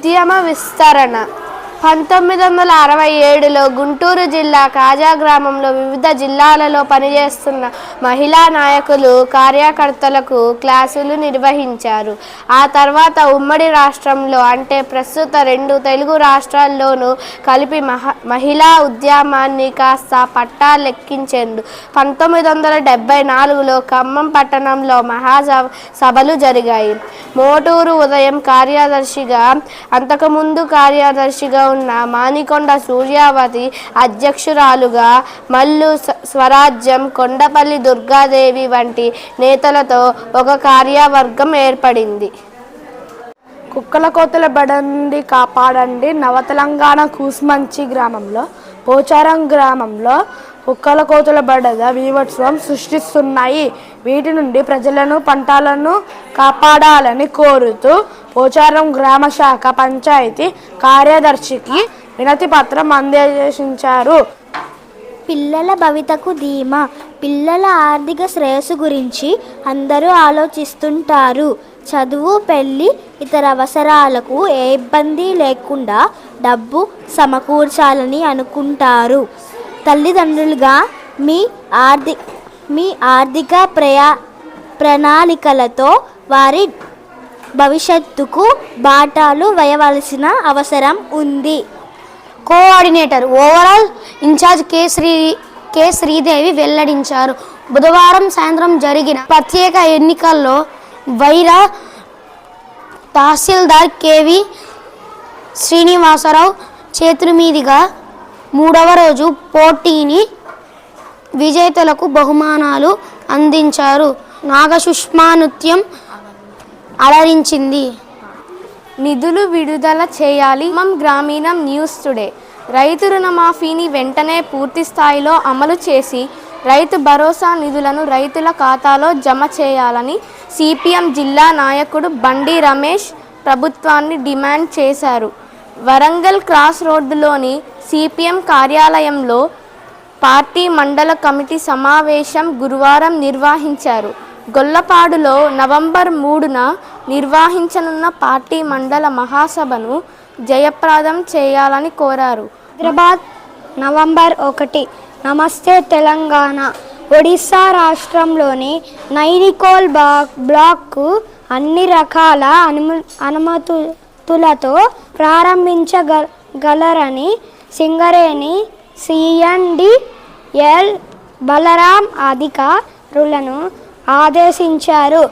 ఉద్యమ విస్తరణ పంతొమ్మిది వందల అరవై ఏడులో గుంటూరు జిల్లా కాజా గ్రామంలో వివిధ జిల్లాలలో పనిచేస్తున్న మహిళా నాయకులు కార్యకర్తలకు క్లాసులు నిర్వహించారు. ఆ తర్వాత ఉమ్మడి రాష్ట్రంలో అంటే ప్రస్తుత రెండు తెలుగు రాష్ట్రాల్లోనూ కలిపి మహ మహిళా ఉద్యమాన్ని కాస్త పట్టా లెక్కించేందు. పంతొమ్మిది వందల డెబ్బై నాలుగులో ఖమ్మం పట్టణంలో మహాసభ సభలు జరిగాయి. మోటూరు ఉదయం కార్యదర్శిగా అంతకుముందు కార్యదర్శిగా ఉన్న మానికొండ సూర్యావతి అధ్యక్షురాలుగా మల్లు స్వరాజ్యం కొండపల్లి దుర్గాదేవి వంటి నేతలతో ఒక కార్యవర్గం ఏర్పడింది. కుక్కల కోతల బడండి కాపాడండి నవతెలంగాణ కూసుమంచి గ్రామంలో పోచారం గ్రామంలో కుక్కల కోతుల బడద వీవత్సవం సృష్టిస్తున్నాయి. వీటి నుండి ప్రజలను పంటలను కాపాడాలని కోరుతూ పోచారం గ్రామ శాఖ పంచాయతీ కార్యదర్శికి వినతి పత్రం అందజేసించారు. పిల్లల భవితకు ధీమా పిల్లల ఆర్థిక శ్రేయస్సు గురించి అందరూ ఆలోచిస్తుంటారు. చదువు పెళ్ళి ఇతర అవసరాలకు ఏ ఇబ్బంది లేకుండా డబ్బు సమకూర్చాలని అనుకుంటారు. తల్లిదండ్రులుగా మీ ఆర్థిక మీ ఆర్థిక ప్రయా ప్రణాళికలతో వారి భవిష్యత్తుకు బాటాలు వేయవలసిన అవసరం ఉంది. Coordinator overall incharge K Sri K Sridevi వెల్లడించారు. బుధవారం సాయంత్రం జరిగిన ప్రత్యేక ఎన్నికల్లో వైరా తహసీల్దార్ కేవి శ్రీనివాసరావు చేతుల మీదుగా మూడవ రోజు పోటీని విజేతలకు బహుమానాలు అందించారు. నాగసుష్మా నృత్యం అలరించింది. నిధులు విడుదల చేయాలి. మం గ్రామీణం న్యూస్ టుడే. రైతు రుణమాఫీని వెంటనే పూర్తి స్థాయిలో అమలు చేసి రైతు భరోసా నిధులను రైతుల ఖాతాలో జమ చేయాలని సిపిఎం జిల్లా నాయకుడు బండి రమేష్ ప్రభుత్వాన్ని డిమాండ్ చేశారు. వరంగల్ క్రాస్ రోడ్డులోని సిపిఎం కార్యాలయంలో పార్టీ మండల కమిటీ సమావేశం గురువారం నిర్వహించారు. గొల్లపాడులో నవంబర్ మూడున నిర్వహించనున్న పార్టీ మండల మహాసభను జయప్రదం చేయాలని కోరారు. హైదరాబాద్ నవంబర్ ఒకటి నమస్తే తెలంగాణ ఒడిశా రాష్ట్రంలోని నైనికోల్ బా బ్లాక్కు అన్ని రకాల అనుమ అనుమతులతో ప్రారంభించగలరని సింగరేణి సిఎన్డిఎల్ బలరాం అధికారులను ఆదేశించారు.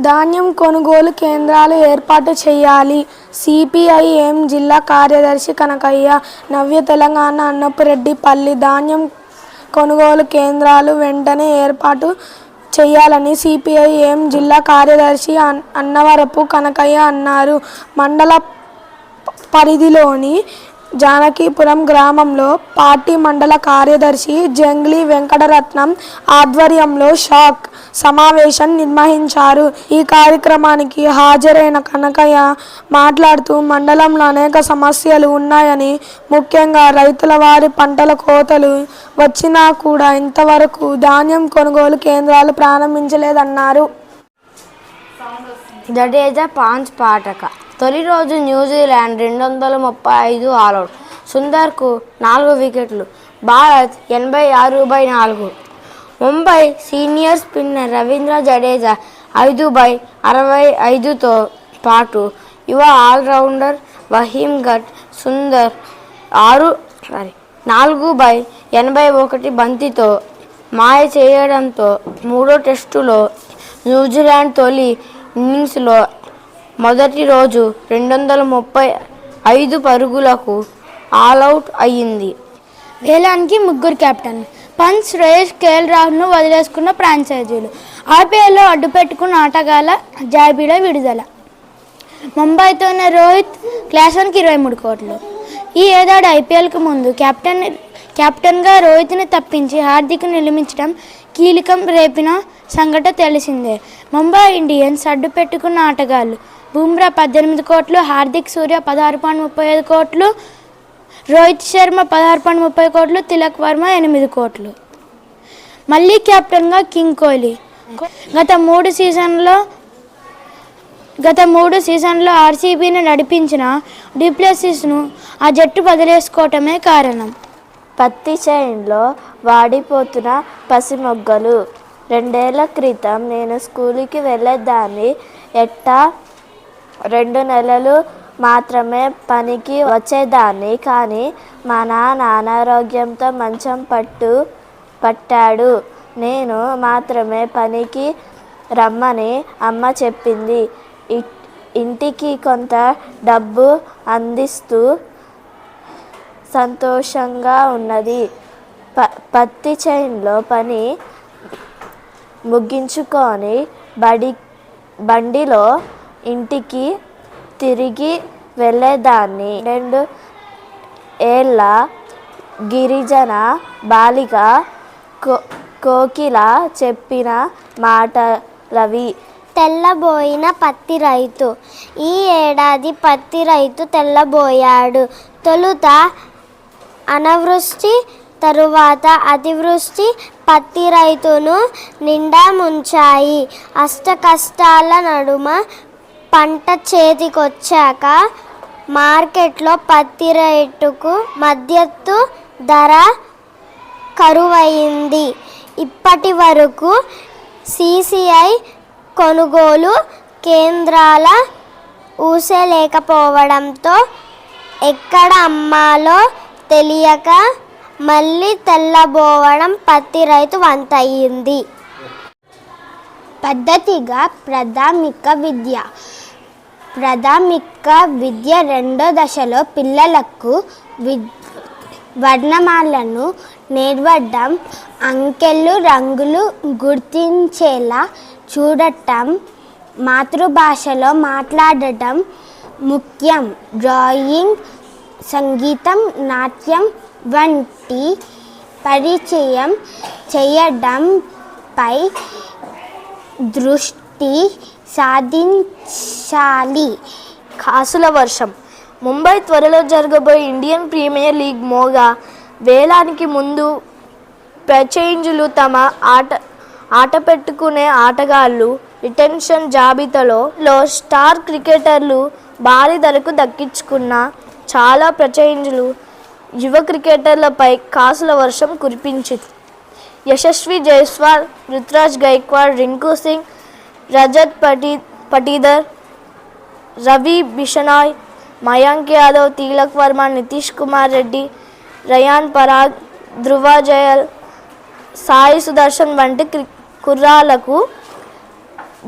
ధాన్యం కొనుగోలు కేంద్రాలు ఏర్పాటు చేయాలి. సిపిఐఎం జిల్లా కార్యదర్శి కనకయ్య నవ్య తెలంగాణ అన్నపురెడ్డిపల్లి ధాన్యం కొనుగోలు కేంద్రాలు వెంటనే ఏర్పాటు చేయాలని సిపిఐఎం జిల్లా కార్యదర్శి అన్- అన్నవరపు కనకయ్య అన్నారు. మండల పరిధిలోని జానకీపురం గ్రామంలో పార్టీ మండల కార్యదర్శి జంగ్లీ వెంకటరత్నం ఆధ్వర్యంలో షాక్ సమావేశం నిర్వహించారు. ఈ కార్యక్రమానికి హాజరైన కనకయ్య మాట్లాడుతూ మండలంలో అనేక సమస్యలు ఉన్నాయని ముఖ్యంగా రైతుల వారి పంటల కోతలు వచ్చినా కూడా ఇంతవరకు ధాన్యం కొనుగోలు కేంద్రాలు ప్రారంభించలేదన్నారు. జడేజా పాంచ్ పాటక తొలి రోజు న్యూజిలాండ్ రెండు వందల ముప్పై ఐదు ఆల్అౌట్. సుందర్కు నాలుగు వికెట్లు. భారత్ ఎనభై ఆరు బై నాలుగు. ముంబై సీనియర్ స్పిన్నర్ రవీంద్ర జడేజా ఐదు బై అరవై ఐదుతో పాటు యువ ఆల్రౌండర్ వహీమ్ గట్ సుందర్ ఆరు సారీ నాలుగు బై ఎనభై ఒకటి బంతితో మాయ చేయడంతో మూడో టెస్టులో న్యూజిలాండ్ తొలి ఇన్నింగ్స్లో మొదటి రోజు రెండు వందల ముప్పై ఐదు పరుగులకు ఆల్అవుట్ అయ్యింది. వేలానికి ముగ్గురు కెప్టెన్. పంచ్ శ్రేయస్ కేఎల్ రాహుల్ను వదిలేసుకున్న ఫ్రాంచైజీలు. ఆర్పీఎల్లో అడ్డుపెట్టుకున్న ఆటగాళ్ళ జాబీలో విడుదల. ముంబైతోనే రోహిత్ క్లాస్ వన్కి ఇరవై మూడు కోట్లు. ఈ ఏడాది ఐపీఎల్కి ముందు కెప్టెన్ కెప్టెన్గా రోహిత్ని తప్పించి హార్దిక్ నిలమించడం కీలకం రేపిన సంఘటన తెలిసిందే. ముంబై ఇండియన్స్ అడ్డు పెట్టుకున్న ఆటగాళ్ళు బుమ్రా పద్దెనిమిది కోట్లు హార్దిక్ సూర్య పదహారు పాయింట్ ముప్పై ఐదు కోట్లు రోహిత్ శర్మ పదహారు పాయింట్ ముప్పై కోట్లు తిలక్ వర్మ ఎనిమిది కోట్లు. మళ్ళీ కెప్టెన్గా కింగ్ కోహ్లీ. గత మూడు సీజన్లో గత మూడు సీజన్లో ఆర్సీబీని నడిపించిన డిప్లెసిస్ను ఆ జట్టు బదిలేసుకోవటమే కారణం. పత్తి చైన్లో వాడిపోతున్న పసిమొగ్గలు. రెండేళ్ళ క్రితం నేను స్కూల్కి వెళ్ళేదాన్ని ఎట్టా రెండు నెలలు మాత్రమే పనికి వచ్చేదాన్ని. కానీ మా నాన్న అనారోగ్యంతో మంచం పట్టు పట్టాడు. నేను మాత్రమే పనికి రమ్మని అమ్మ చెప్పింది. ఇ- ఇంటికి కొంత డబ్బు అందిస్తూ సంతోషంగా ఉన్నది. ప పత్తి చేనులో పని ముగించుకొని బడి బండిలో ఇంటికి తిరిగి వెళ్ళేదాన్ని. రెండు ఏళ్ళ గిరిజన బాలిక కో కోకిల చెప్పిన మాటలవి తెల్లబోయిన పత్తి రైతు. ఈ ఏడాది పత్తి రైతు తెల్లబోయాడు. తొలుత అనావృష్టి తరువాత అతివృష్టి పత్తి రైతును నిండా ముంచాయి. అష్ట కష్టాల నడుమ పంట చేతికొచ్చాక మార్కెట్లో పత్తి రేటుకు మద్దతు ధర కరువయింది ఇప్పటి వరకు సిసిఐ కొనుగోలు కేంద్రాల ఊసే లేకపోవడంతో ఎక్కడ అమ్మాలో తెలియక మళ్ళీ తెల్లబోవడం పత్తి రైతు వంతయింది పద్ధతిగా ప్రాథమిక విద్య ప్రాథమిక విద్య రెండో దశలో పిల్లలకు విద్ వర్ణమాలను నేర్వడం అంకెలు రంగులు గుర్తించేలా చూడటం మాతృభాషలో మాట్లాడటం ముఖ్యం. డ్రాయింగ్ సంగీతం నాట్యం వంటి పరిచయం చేయడంపై దృష్టి సాధించాలి. కాసుల వర్షం. ముంబై త్వరలో జరగబోయే ఇండియన్ ప్రీమియర్ లీగ్ మోగా. వేలానికి ముందు ప్రచేంజులు తమ ఆట ఆట పెట్టుకునే ఆటగాళ్ళు రిటెన్షన్ జాబితాలో లో స్టార్ క్రికెటర్లు భారీ ధరకు దక్కించుకున్న చాలా ప్రచేంజులు యువ క్రికెటర్లపై కాసుల వర్షం కురిపించింది. యశస్వి జైస్వాల్ రుతురాజ్ గైక్వాడ్ రింకు సింగ్ రజత్ పటీ పటీదర్ రవి బిషనాయ్ మయాంక్ యాదవ్ తిలక్ వర్మ నితీష్ కుమార్ రెడ్డి రయాన్ పరాగ్ ధృవ జయల్ సాయి సుదర్శన్ వంటి క్రి కుర్రాలకు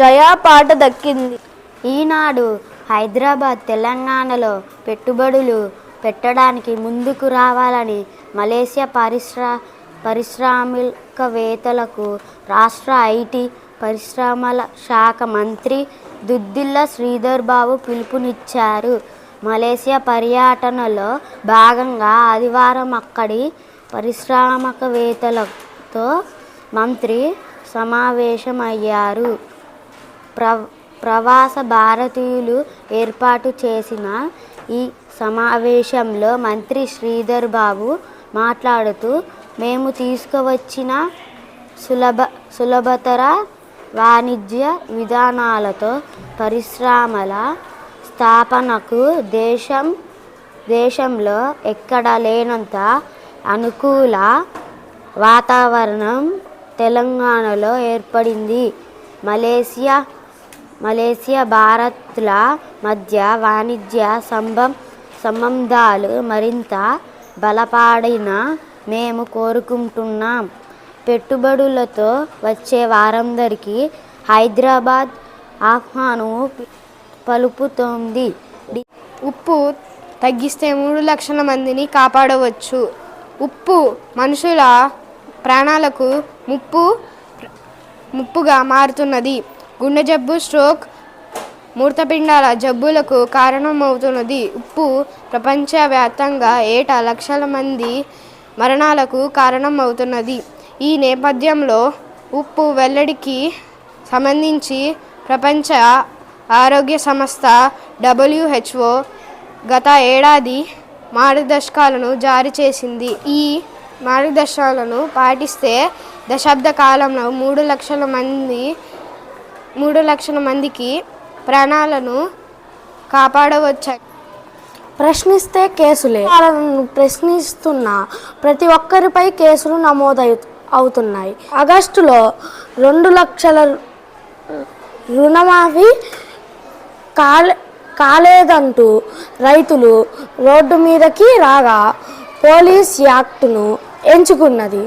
జయాపాట దక్కింది. ఈనాడు హైదరాబాద్ తెలంగాణలో పెట్టుబడులు పెట్టడానికి ముందుకు రావాలని మలేసియా పరిశ్ర పారిశ్రామికవేత్తలకు రాష్ట్ర ఐటీ పరిశ్రమల శాఖ మంత్రి దుద్దిల్ల శ్రీధర్ బాబు పిలుపునిచ్చారు. మలేసియా పర్యటనలో భాగంగా ఆదివారం అక్కడి పారిశ్రామికవేత్తలతో మంత్రి సమావేశమయ్యారు. ప్ర ప్రవాస భారతీయులు ఏర్పాటు చేసిన ఈ సమావేశంలో మంత్రి శ్రీధర్ బాబు మాట్లాడుతూ మేము తీసుకువచ్చిన సులభ సులభతర వాణిజ్య విధానాలతో పరిశ్రమల స్థాపనకు దేశం దేశంలో ఎక్కడ లేనంత అనుకూల వాతావరణం తెలంగాణలో ఏర్పడింది. మలేసియా మలేసియా భారత్ల మధ్య వాణిజ్య సంబం సంబంధాలు మరింత బలపడిన మేము కోరుకుంటున్నాం. పెట్టుబడులతో వచ్చే వారందరికీ హైదరాబాద్ ఆహ్వానం పలుకుతోంది. ఉప్పు తగ్గిస్తే మూడు లక్షల మందిని కాపాడవచ్చు. ఉప్పు మనుషుల ప్రాణాలకు ముప్పు ముప్పుగా మారుతున్నది. గుండె జబ్బు స్ట్రోక్ మూర్తపిండాల జబ్బులకు కారణమవుతున్నది. ఉప్పు ప్రపంచవ్యాప్తంగా ఏటా లక్షల మంది మరణాలకు కారణమవుతున్నది. ఈ నేపథ్యంలో ఉప్పు వెల్లడికి సంబంధించి ప్రపంచ ఆరోగ్య సంస్థ డబ్ల్యూహెచ్ఓ గత ఏడాది మార్గదర్శకాలను జారీ చేసింది. ఈ మార్గదర్శకాలను పాటిస్తే దశాబ్ద కాలంలో మూడు లక్షల మంది మూడు లక్షల మందికి ప్రాణాలను కాపాడవచ్చు. ప్రశ్నిస్తే కేసులే. ప్రశ్నిస్తున్న ప్రతి ఒక్కరిపై కేసులు నమోదవు అవుతున్నాయి. ఆగస్టులో రెండు లక్షల రుణమాఫీ కాలే కాలేదంటూ రైతులు రోడ్డు మీదకి రాగా పోలీస్ యాక్టును ఎంచుకున్నది.